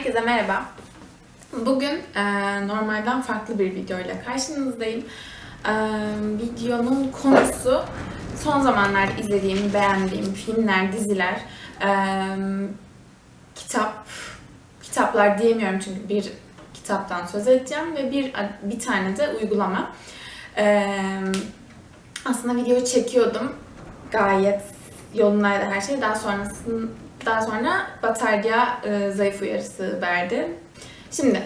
Herkese merhaba. Bugün e, normalden farklı bir videoyla karşınızdayım. E, videonun konusu son zamanlarda izlediğim, beğendiğim filmler, diziler, e, kitap, kitaplar diyemiyorum çünkü bir kitaptan söz edeceğim ve bir bir tane de uygulama. E, aslında video çekiyordum. Gayet yolundaydı her şey. Daha sonrasında daha sonra batarya e, zayıf uyarısı verdi. Şimdi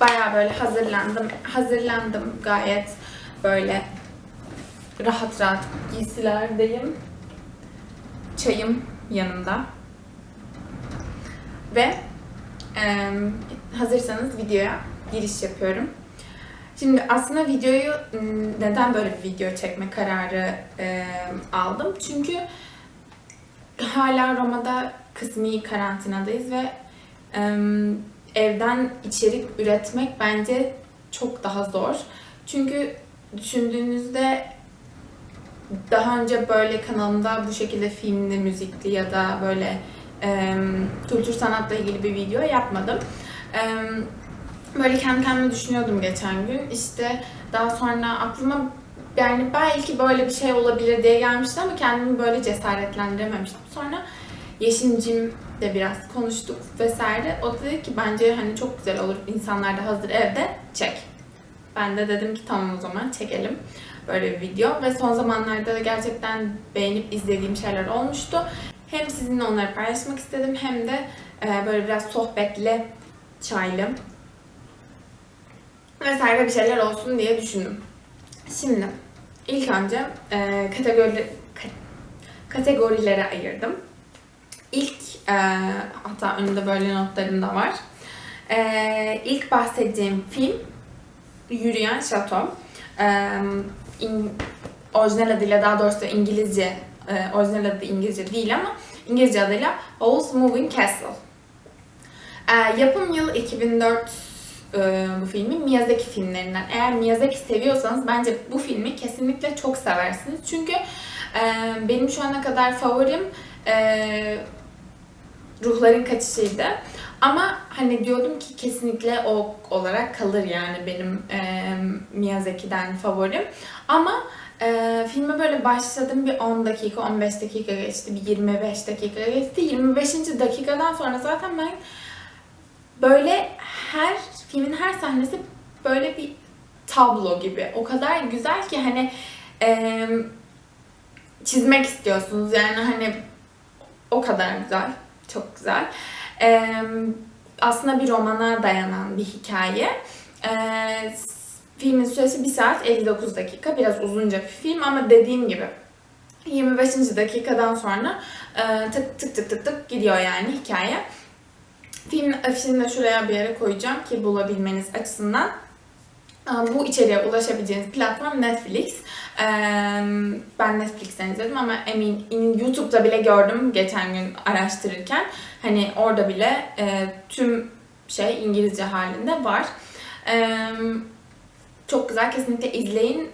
bayağı böyle hazırlandım. Hazırlandım gayet böyle rahat rahat giysilerdeyim. Çayım yanımda. Ve e, hazırsanız videoya giriş yapıyorum. Şimdi aslında videoyu neden böyle bir video çekme kararı e, aldım? Çünkü hala Roma'da kısmi karantinadayız ve e, evden içerik üretmek bence çok daha zor. Çünkü düşündüğünüzde daha önce böyle kanalımda bu şekilde filmli, müzikli ya da böyle e, kültür sanatla ilgili bir video yapmadım. E, böyle kendi kendime düşünüyordum geçen gün. İşte daha sonra aklıma yani belki böyle bir şey olabilir diye gelmişti ama kendimi böyle cesaretlendirememiştim. Sonra Yeşimcim de biraz konuştuk vesaire. O da dedi ki bence hani çok güzel olur insanlar da hazır evde çek. Ben de dedim ki tamam o zaman çekelim böyle bir video. Ve son zamanlarda da gerçekten beğenip izlediğim şeyler olmuştu. Hem sizinle onları paylaşmak istedim hem de e, böyle biraz sohbetli, çaylı vesaire bir şeyler olsun diye düşündüm. Şimdi ilk önce e, kategori, kategorilere ayırdım. İlk, e, hatta önünde böyle notlarım da var. E, ilk bahsedeceğim film Yürüyen Şato. E, in, orijinal adıyla daha doğrusu İngilizce, e, orijinal adı İngilizce değil ama İngilizce adıyla Owl's Moving Castle. E, yapım yılı 2004 e, bu filmin Miyazaki filmlerinden. Eğer Miyazaki seviyorsanız bence bu filmi kesinlikle çok seversiniz. Çünkü e, benim şu ana kadar favorim e, Ruhların Kaçışı'ydı. Ama hani diyordum ki kesinlikle o olarak kalır yani benim e, Miyazaki'den favorim. Ama e, filme böyle başladım bir 10 dakika, 15 dakika geçti, bir 25 dakika geçti. 25. dakikadan sonra zaten ben böyle her filmin her sahnesi böyle bir tablo gibi. O kadar güzel ki hani e, çizmek istiyorsunuz yani hani o kadar güzel. Çok güzel. E, aslında bir romana dayanan bir hikaye. E, filmin süresi 1 saat 59 dakika. Biraz uzunca bir film ama dediğim gibi 25. dakikadan sonra e, tık tık tık tık tık gidiyor yani hikaye. Filmin afişini de şuraya bir yere koyacağım ki bulabilmeniz açısından. Bu içeriye ulaşabileceğiniz platform Netflix. Ben Netflix'ten izledim ama emin YouTube'da bile gördüm geçen gün araştırırken. Hani orada bile tüm şey İngilizce halinde var. Çok güzel kesinlikle izleyin.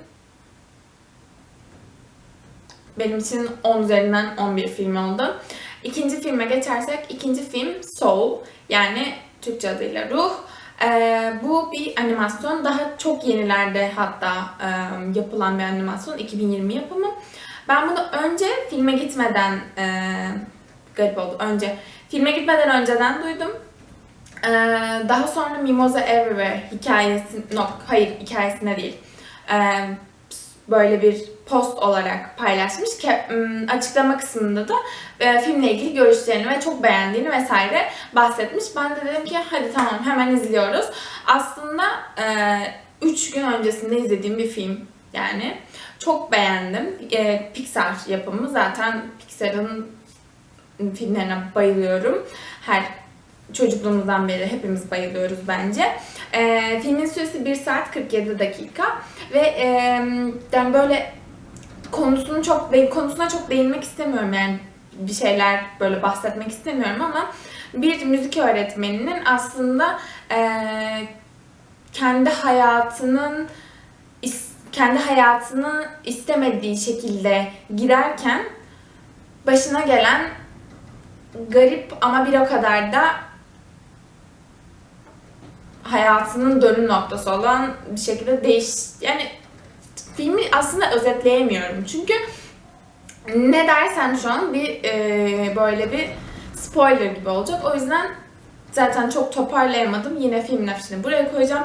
Benim için 10 üzerinden 11 film oldu. İkinci filme geçersek ikinci film Soul yani Türkçe adıyla Ruh. Ee, bu bir animasyon. Daha çok yenilerde hatta e, yapılan bir animasyon. 2020 yapımı. Ben bunu önce filme gitmeden e, garip oldu. Önce filme gitmeden önceden duydum. Ee, daha sonra Mimosa Everywhere hikayesi, no, hayır hikayesine değil. Ee, böyle bir post olarak paylaşmış. Açıklama kısmında da e, filmle ilgili görüşlerini ve çok beğendiğini vesaire bahsetmiş. Ben de dedim ki hadi tamam hemen izliyoruz. Aslında 3 e, gün öncesinde izlediğim bir film yani. Çok beğendim. E, Pixar yapımı zaten Pixar'ın filmlerine bayılıyorum. Her çocukluğumuzdan beri hepimiz bayılıyoruz bence. E, filmin süresi 1 saat 47 dakika ve e, yani böyle konusunu çok konusuna çok değinmek istemiyorum. Yani bir şeyler böyle bahsetmek istemiyorum ama bir müzik öğretmeninin aslında e, kendi hayatının kendi hayatını istemediği şekilde girerken başına gelen garip ama bir o kadar da hayatının dönüm noktası olan bir şekilde değiş yani aslında özetleyemiyorum. Çünkü ne dersen şu an bir e, böyle bir spoiler gibi olacak. O yüzden zaten çok toparlayamadım. Yine filmin afişini buraya koyacağım.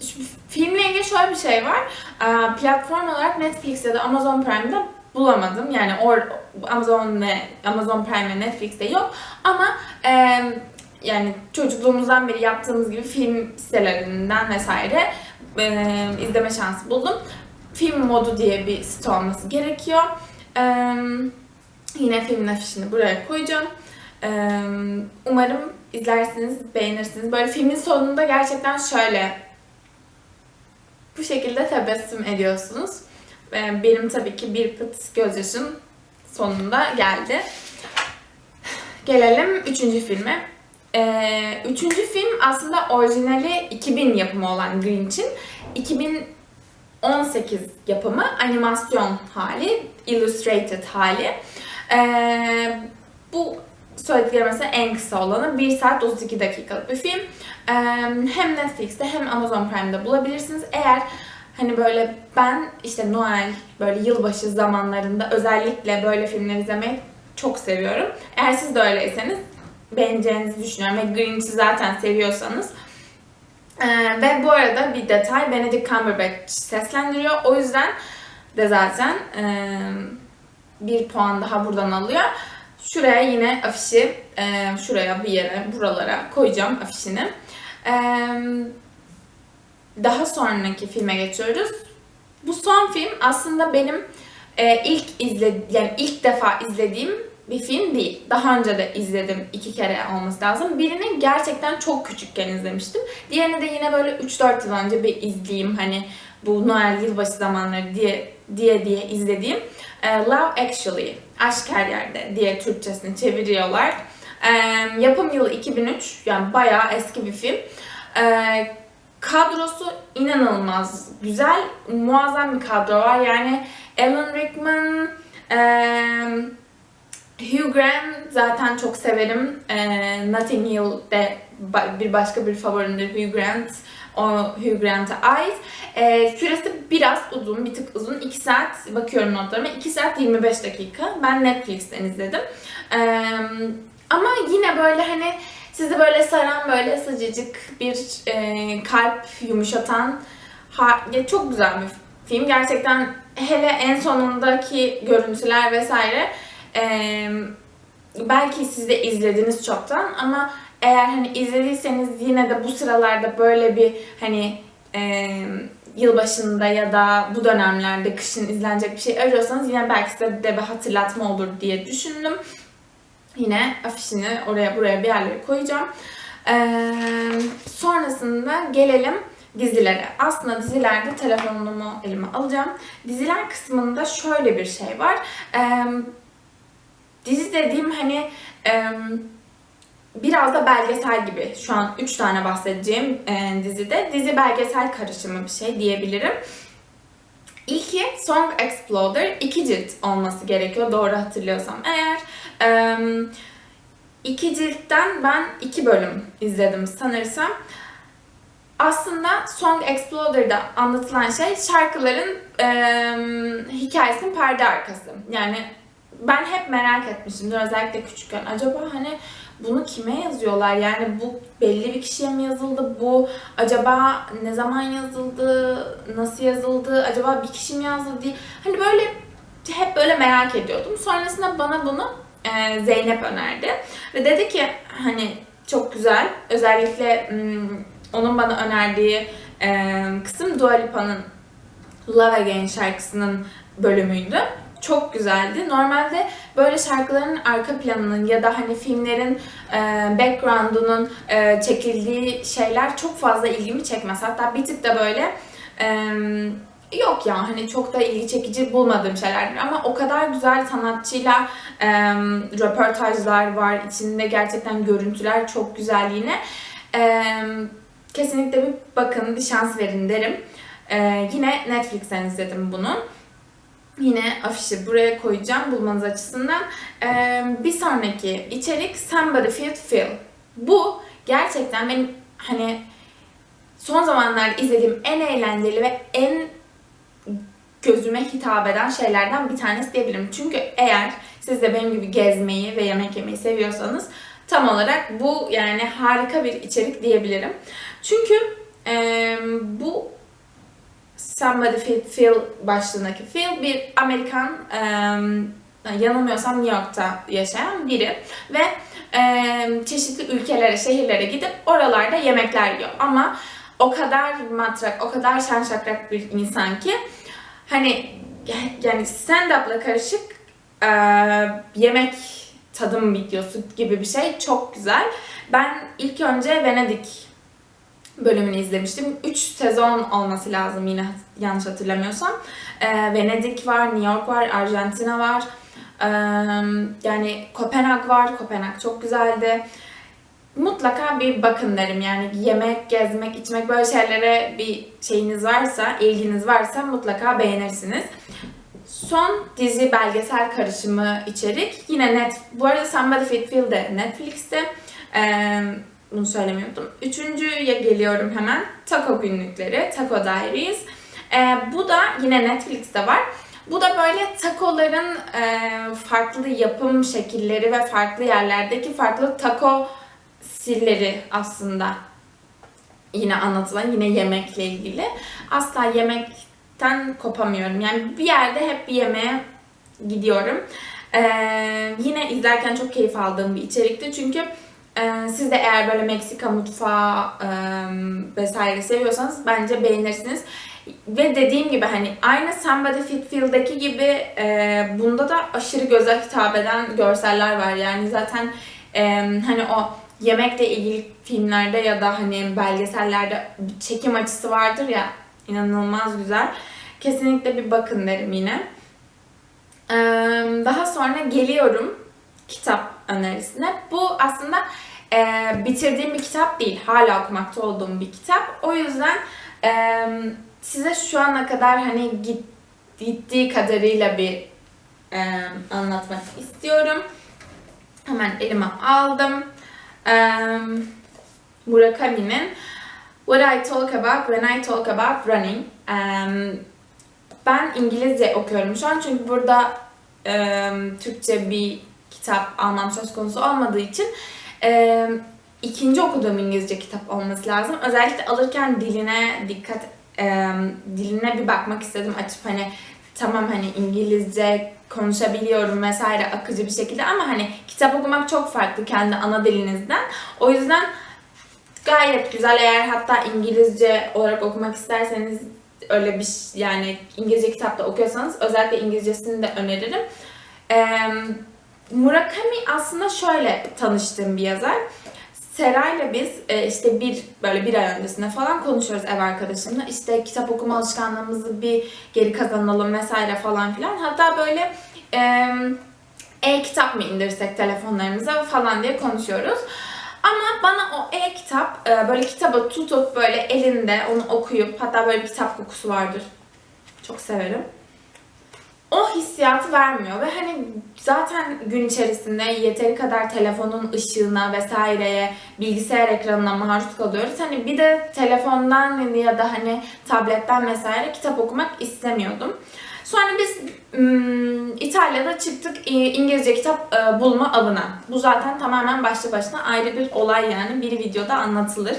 Şu filmle ilgili şöyle bir şey var. Ee, platform olarak Netflix ya da Amazon Prime'da bulamadım. Yani or Amazon ve Amazon Prime ve Netflix'te yok. Ama e, yani çocukluğumuzdan beri yaptığımız gibi film sitelerinden vesaire e, izleme şansı buldum. Film modu diye bir site olması gerekiyor. E, yine filmin afişini buraya koyacağım. E, umarım izlersiniz, beğenirsiniz. Böyle filmin sonunda gerçekten şöyle bu şekilde tebessüm ediyorsunuz. E, benim tabii ki bir pıt gözyaşım sonunda geldi. Gelelim üçüncü filme. Ee, üçüncü film aslında orijinali 2000 yapımı olan Grinch'in 2018 yapımı animasyon hali, illustrated hali. Ee, bu söylediklerim mesela en kısa olanı 1 saat 32 dakikalık bir film. Ee, hem Netflix'te hem Amazon Prime'de bulabilirsiniz. Eğer hani böyle ben işte Noel, böyle yılbaşı zamanlarında özellikle böyle filmler izlemeyi çok seviyorum. Eğer siz de öyleyseniz beğeneceğinizi düşünüyorum ve Grinch'i zaten seviyorsanız. Ee, ve bu arada bir detay Benedict Cumberbatch seslendiriyor. O yüzden de zaten e, bir puan daha buradan alıyor. Şuraya yine afişi, e, şuraya bir yere, buralara koyacağım afişini. E, daha sonraki filme geçiyoruz. Bu son film aslında benim e, ilk izle yani ilk defa izlediğim bir film değil. Daha önce de izledim iki kere olması lazım. Birini gerçekten çok küçükken izlemiştim. Diğerini de yine böyle 3-4 yıl önce bir izleyeyim hani bu Noel yılbaşı zamanları diye diye diye izlediğim e, Love Actually, Aşk Her Yerde diye Türkçesini çeviriyorlar. E, yapım yılı 2003, yani bayağı eski bir film. E, kadrosu inanılmaz güzel, muazzam bir kadro var. Yani Alan Rickman, Hugh Grant zaten çok severim. E, Notting Hill'de ba- bir başka bir favorimdir Hugh Grant. O Hugh Grant'a ait. E, süresi biraz uzun, bir tık uzun. 2 saat, bakıyorum notlarıma, 2 saat 25 dakika. Ben Netflix'ten izledim. E, ama yine böyle hani sizi böyle saran böyle sıcacık bir e, kalp yumuşatan ha, ya çok güzel bir film. Gerçekten hele en sonundaki görüntüler vesaire belki siz de izlediniz çoktan ama eğer hani izlediyseniz yine de bu sıralarda böyle bir hani e, yılbaşında ya da bu dönemlerde kışın izlenecek bir şey arıyorsanız yine belki size de bir hatırlatma olur diye düşündüm. Yine afişini oraya buraya bir yerlere koyacağım. Ee, sonrasında gelelim dizilere. Aslında dizilerde telefonumu elime alacağım. Diziler kısmında şöyle bir şey var. Ee, dizi dediğim hani e, biraz da belgesel gibi. Şu an 3 tane bahsedeceğim e, dizide. Dizi belgesel karışımı bir şey diyebilirim. İlki Song Exploder 2 cilt olması gerekiyor doğru hatırlıyorsam eğer. Ee, iki ciltten ben iki bölüm izledim sanırsam. Aslında Song Exploder'da anlatılan şey şarkıların e, hikayesinin perde arkası. Yani ben hep merak etmişimdir özellikle küçükken. Acaba hani bunu kime yazıyorlar? Yani bu belli bir kişiye mi yazıldı? Bu acaba ne zaman yazıldı? Nasıl yazıldı? Acaba bir kişi mi yazdı diye. Hani böyle hep böyle merak ediyordum. Sonrasında bana bunu e, Zeynep önerdi. Ve dedi ki hani çok güzel. Özellikle onun bana önerdiği e, kısım Dua Lipa'nın Love Again şarkısının bölümüydü. Çok güzeldi. Normalde böyle şarkıların arka planının ya da hani filmlerin e, background'unun e, çekildiği şeyler çok fazla ilgimi çekmez. Hatta bir tık da böyle e, yok ya hani çok da ilgi çekici bulmadığım şeylerdir ama o kadar güzel sanatçıyla e, röportajlar var. İçinde gerçekten görüntüler çok güzel yine. E, kesinlikle bir bakın, bir şans verin derim. E, yine Netflix'ten izledim bunu. Yine afişi buraya koyacağım bulmanız açısından. Ee, bir sonraki içerik Somebody Feel Feel. Bu gerçekten benim hani son zamanlarda izlediğim en eğlenceli ve en gözüme hitap eden şeylerden bir tanesi diyebilirim. Çünkü eğer siz de benim gibi gezmeyi ve yemek yemeyi seviyorsanız tam olarak bu yani harika bir içerik diyebilirim. Çünkü e, bu Somebody Phil, Phil başlığındaki Phil bir Amerikan e, yanılmıyorsam New York'ta yaşayan biri ve e, çeşitli ülkelere, şehirlere gidip oralarda yemekler yiyor. Ama o kadar matrak, o kadar şen şakrak bir insan ki hani yani stand-up'la karışık e, yemek tadım videosu gibi bir şey çok güzel. Ben ilk önce Venedik bölümünü izlemiştim. 3 sezon olması lazım yine yanlış hatırlamıyorsam. E, Venedik var, New York var, Arjantina var. E, yani Kopenhag var. Kopenhag çok güzeldi. Mutlaka bir bakın derim yani yemek, gezmek, içmek böyle şeylere bir şeyiniz varsa, ilginiz varsa mutlaka beğenirsiniz. Son dizi belgesel karışımı içerik yine net. Bu arada Somebody Fit Feel de Netflix'te. Ee, bunu söylemiyordum. Üçüncüye geliyorum hemen. Taco günlükleri, Taco Diaries. Ee, bu da yine Netflix'te var. Bu da böyle takoların e, farklı yapım şekilleri ve farklı yerlerdeki farklı taco stilleri aslında yine anlatılan yine yemekle ilgili. Asla yemekten kopamıyorum. Yani bir yerde hep bir yemeğe gidiyorum. Ee, yine izlerken çok keyif aldığım bir içerikti. Çünkü e, siz de eğer böyle Meksika mutfağı e, vesaire seviyorsanız bence beğenirsiniz. Ve dediğim gibi hani aynı Somebody Fit Feel'deki gibi e, bunda da aşırı göze hitap eden görseller var. Yani zaten e, hani o yemekle ilgili filmlerde ya da hani belgesellerde çekim açısı vardır ya inanılmaz güzel. Kesinlikle bir bakın derim yine. Ee, daha sonra geliyorum kitap önerisine. Bu aslında e, bitirdiğim bir kitap değil. Hala okumakta olduğum bir kitap. O yüzden e, size şu ana kadar hani gittiği kadarıyla bir e, anlatmak istiyorum. Hemen elime aldım um, Murakami'nin What I Talk About When I Talk About Running. Um, ben İngilizce okuyorum şu an çünkü burada um, Türkçe bir kitap almam söz konusu olmadığı için um, ikinci okuduğum İngilizce kitap olması lazım. Özellikle alırken diline dikkat um, diline bir bakmak istedim açıp hani tamam hani İngilizce konuşabiliyorum vesaire akıcı bir şekilde ama hani kitap okumak çok farklı kendi ana dilinizden. O yüzden gayet güzel eğer hatta İngilizce olarak okumak isterseniz öyle bir yani İngilizce kitapta okuyorsanız özellikle İngilizcesini de öneririm. Ee, Murakami aslında şöyle tanıştığım bir yazar. Seray'la biz e, işte bir böyle bir ay öncesinde falan konuşuyoruz ev arkadaşımla. İşte kitap okuma alışkanlığımızı bir geri kazanalım vesaire falan filan. Hatta böyle e-kitap mı indirsek telefonlarımıza falan diye konuşuyoruz. Ama bana o e-kitap e, böyle kitabı tutup böyle elinde onu okuyup hatta böyle bir kitap kokusu vardır. Çok severim o hissiyatı vermiyor ve hani zaten gün içerisinde yeteri kadar telefonun ışığına vesaireye, bilgisayar ekranına maruz kalıyoruz. Hani bir de telefondan ya da hani tabletten vesaire kitap okumak istemiyordum. Sonra biz ım, İtalya'da çıktık İngilizce kitap e, bulma avına. Bu zaten tamamen başlı başına ayrı bir olay yani. Bir videoda anlatılır.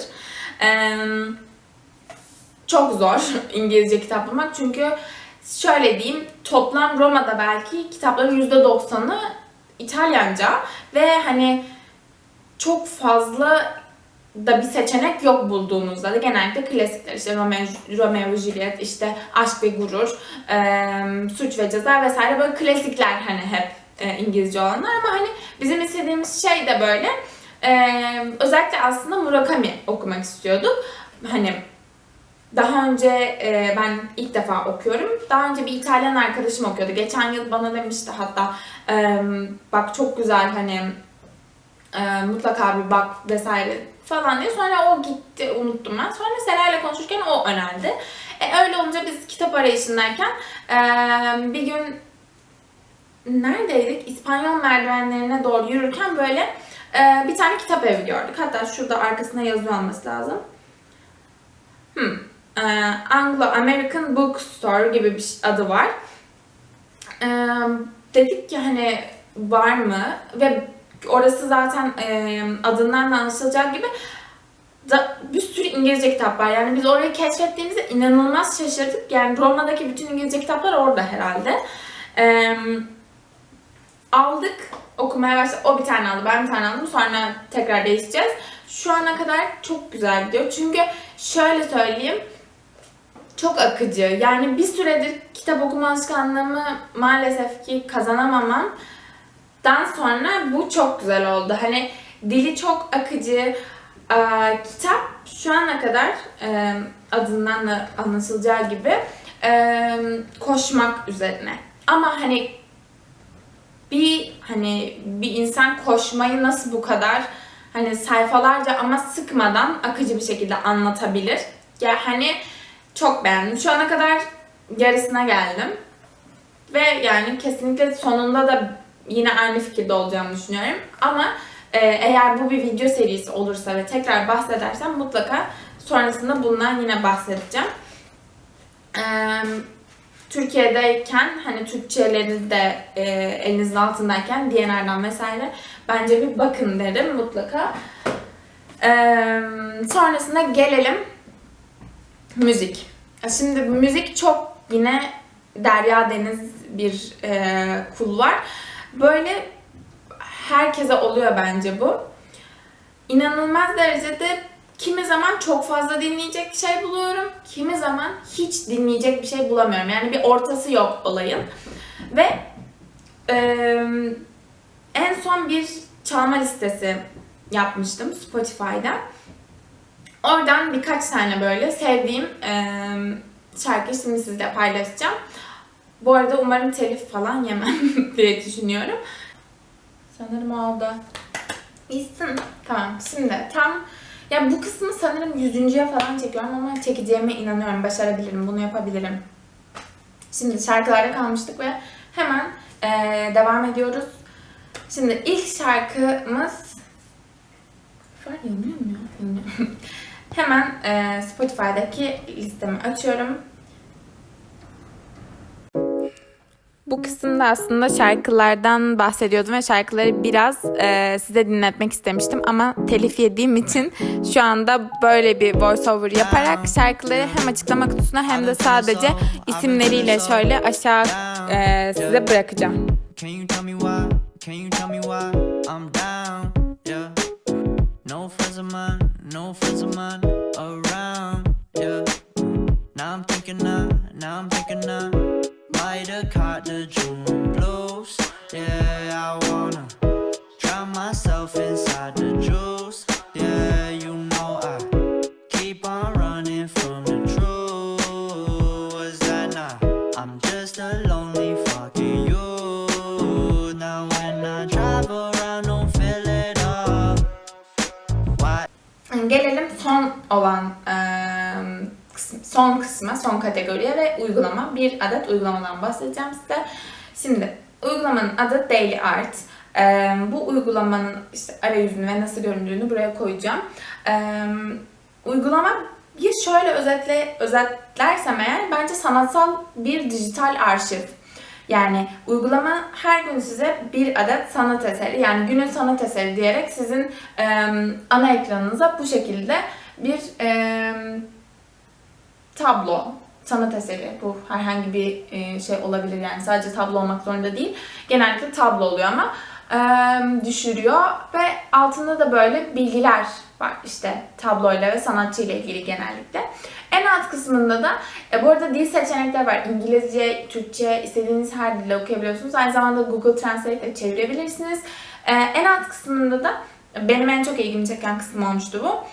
Çok zor İngilizce kitap bulmak çünkü şöyle diyeyim toplam Roma'da belki kitapların %90'ı İtalyanca ve hani çok fazla da bir seçenek yok bulduğunuzda da genellikle klasikler işte Romeo, Romeo Juliet, işte Aşk ve Gurur, e, Suç ve Ceza vesaire böyle klasikler hani hep e, İngilizce olanlar ama hani bizim istediğimiz şey de böyle e, özellikle aslında Murakami okumak istiyorduk. Hani daha önce e, ben ilk defa okuyorum. Daha önce bir İtalyan arkadaşım okuyordu. Geçen yıl bana demişti hatta e, bak çok güzel hani e, mutlaka bir bak vesaire falan diye. Sonra o gitti unuttum ben. Sonra Sera ile konuşurken o önerdi. E, öyle olunca biz kitap arayışındayken e, bir gün neredeydik? İspanyol merdivenlerine doğru yürürken böyle e, bir tane kitap evi gördük. Hatta şurada arkasına yazıyor olması lazım. Hmm, Anglo-American Bookstore gibi bir ş- adı var. E, dedik ki hani var mı? Ve orası zaten e, adından da anlaşılacağı gibi bir sürü İngilizce kitap var. Yani biz orayı keşfettiğimizde inanılmaz şaşırdık. Yani Roma'daki bütün İngilizce kitaplar orada herhalde. Ee, aldık, okumaya başladık. O bir tane aldı, ben bir tane aldım. Sonra tekrar değişeceğiz. Şu ana kadar çok güzel gidiyor. Çünkü şöyle söyleyeyim, çok akıcı. Yani bir süredir kitap okuma alışkanlığımı maalesef ki kazanamamam. Dan sonra bu çok güzel oldu. Hani dili çok akıcı. Ee, kitap şu ana kadar e, adından da anlaşılacağı gibi e, koşmak üzerine. Ama hani bir hani bir insan koşmayı nasıl bu kadar hani sayfalarca ama sıkmadan akıcı bir şekilde anlatabilir. Ya hani çok beğendim. Şu ana kadar yarısına geldim. Ve yani kesinlikle sonunda da yine aynı fikirde olacağımı düşünüyorum. Ama e, eğer bu bir video serisi olursa ve tekrar bahsedersem mutlaka sonrasında bundan yine bahsedeceğim. Türkiye'deyken hani Türkçeleri de e, elinizin altındayken DNR'dan vesaire bence bir bakın derim mutlaka. Sonrasında gelelim müzik. Şimdi müzik çok yine derya deniz bir e, kul var. Böyle herkese oluyor bence bu. İnanılmaz derecede kimi zaman çok fazla dinleyecek şey buluyorum. Kimi zaman hiç dinleyecek bir şey bulamıyorum. Yani bir ortası yok olayın. Ve e, en son bir çalma listesi yapmıştım Spotify'da. Oradan birkaç tane böyle sevdiğim e, şarkı şimdi sizle paylaşacağım. Bu arada umarım telif falan yemem diye düşünüyorum. Sanırım oldu. İyisin. Tamam. Şimdi tam ya bu kısmı sanırım yüzüncüye falan çekiyorum ama çekeceğime inanıyorum. Başarabilirim. Bunu yapabilirim. Şimdi şarkılarda kalmıştık ve hemen eee, devam ediyoruz. Şimdi ilk şarkımız Var yanıyor mu ya? Hemen eee, Spotify'daki listemi açıyorum. Bu kısımda aslında şarkılardan bahsediyordum ve şarkıları biraz e, size dinletmek istemiştim ama telif yediğim için şu anda böyle bir voiceover yaparak şarkıları hem açıklama kutusuna hem de sadece isimleriyle şöyle aşağı e, size bırakacağım. Can you tell me why? Can you tell me why I'm down? Yeah. No friends of mine, no friends of mine around. Yeah. Now I'm thinking now, now I'm thinking now. Might have caught the June son kategoriye ve uygulama. Bir adet uygulamadan bahsedeceğim size. Şimdi uygulamanın adı Daily Art. E, bu uygulamanın işte arayüzünü ve nasıl göründüğünü buraya koyacağım. E, uygulama bir şöyle özetle özetlersem eğer bence sanatsal bir dijital arşiv. Yani uygulama her gün size bir adet sanat eseri yani günün sanat eseri diyerek sizin e, ana ekranınıza bu şekilde bir e, tablo, sanat eseri bu herhangi bir e, şey olabilir yani sadece tablo olmak zorunda değil. Genellikle tablo oluyor ama e, düşürüyor ve altında da böyle bilgiler var işte tabloyla ve sanatçıyla ilgili genellikle. En alt kısmında da e, bu arada dil seçenekler var. İngilizce, Türkçe istediğiniz her dille okuyabiliyorsunuz. Aynı zamanda Google Translate ile çevirebilirsiniz. E, en alt kısmında da benim en çok ilgimi çeken kısım olmuştu bu.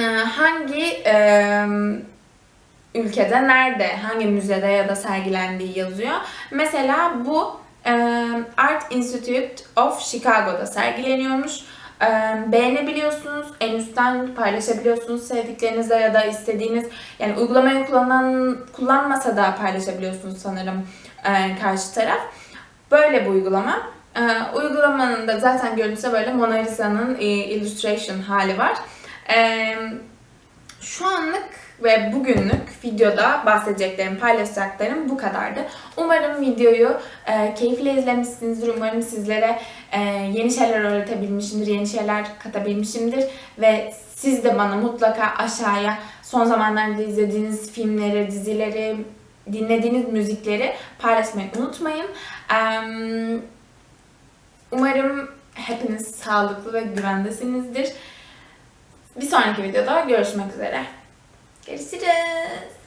E, hangi e, ülkede, nerede, hangi müzede ya da sergilendiği yazıyor. Mesela bu e, Art Institute of Chicago'da sergileniyormuş. E, beğenebiliyorsunuz, en üstten paylaşabiliyorsunuz sevdiklerinizle ya da istediğiniz yani uygulamayı kullanan kullanmasa da paylaşabiliyorsunuz sanırım e, karşı taraf. Böyle bir uygulama. Uygulamanın da zaten görüntüsü böyle Mona Lisa'nın illustration hali var. Şu anlık ve bugünlük videoda bahsedeceklerim, paylaşacaklarım bu kadardı. Umarım videoyu e, keyifle izlemişsinizdir. Umarım sizlere e, yeni şeyler öğretebilmişimdir, yeni şeyler katabilmişimdir. Ve siz de bana mutlaka aşağıya son zamanlarda izlediğiniz filmleri, dizileri, dinlediğiniz müzikleri paylaşmayı unutmayın. Em, Umarım hepiniz sağlıklı ve güvendesinizdir. Bir sonraki videoda görüşmek üzere. Görüşürüz.